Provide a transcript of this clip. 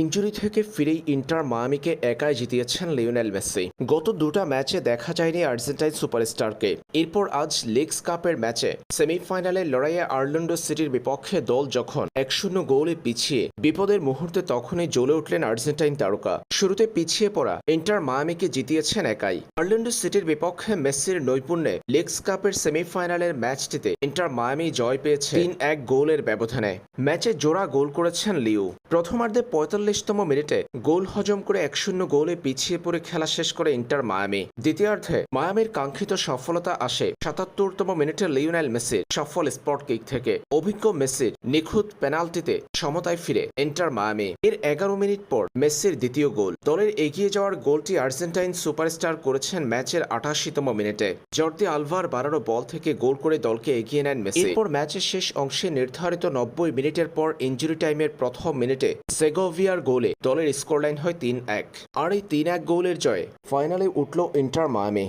Injury থেকে ফিরেই inter মায়ামিকে একাই জিতিয়েছেন লিওনেল মেসি। গত দুটা ম্যাচে দেখা যায়নি আর্জেন্টাইন সুপারস্টারকে। এরপর আজ লিগস কাপের ম্যাচে সেমিফাইনালে লড়াইয়ে আর্ল্যান্ডো সিটির বিপক্ষে দল যখন এক শূন্য গোলে পিছিয়ে বিপদের মুহূর্তে তখনই জ্বলে উঠলেন আর্জেন্টাইন তারকা। শুরুতে পিছিয়ে পড়া ইন্টার মায়ামিকে জিতিয়েছেন একাই। আর্ল্যান্ডো সিটির বিপক্ষে মেসির নৈপুণ্যে লিগস কাপের সেমিফাইনালের ম্যাচটিতে ইন্টার মায়ামি জয় পেয়েছে তিন এক গোলের ব্যবধানে। ম্যাচে জোড়া গোল করেছেন লিও। প্রথমার্ধে পঁয়তাল্লিশতম মিনিটে গোল হজম করে এক শূন্য গোলে পিছিয়ে পড়ে খেলা শেষ করে ইন্টার মায়ামি। দ্বিতীয়ার্ধে মায়ামির কাঙ্ক্ষিত সফলতা আসে সাতাত্তরতম মিনিটে লিওনেল মেসির সফল স্পট কিক থেকে। অভিজ্ঞ মেসির নিখুঁত পেনাল্টিতে সমতায় ফিরে ইন্টার মায়ামি। এর এগারো মিনিট পর মেসির দ্বিতীয় গোল। দলের এগিয়ে যাওয়ার গোলটি আর্জেন্টাইন সুপারস্টার করেছেন ম্যাচের আটাশিতম মিনিটে। জর্দি আলভার বাড়ানো বল থেকে গোল করে দলকে এগিয়ে নেন মেসি। এরপর ম্যাচের শেষ অংশে নির্ধারিত নব্বই মিনিটের পর ইঞ্জুরি টাইমের প্রথম মিনিটে সেগোভিয়ার গোলে দলের স্কোরলাইন হয় তিন এক। আর এই তিন এক গোলের জয়ে ফাইনালে উঠল ইন্টার মায়ামি।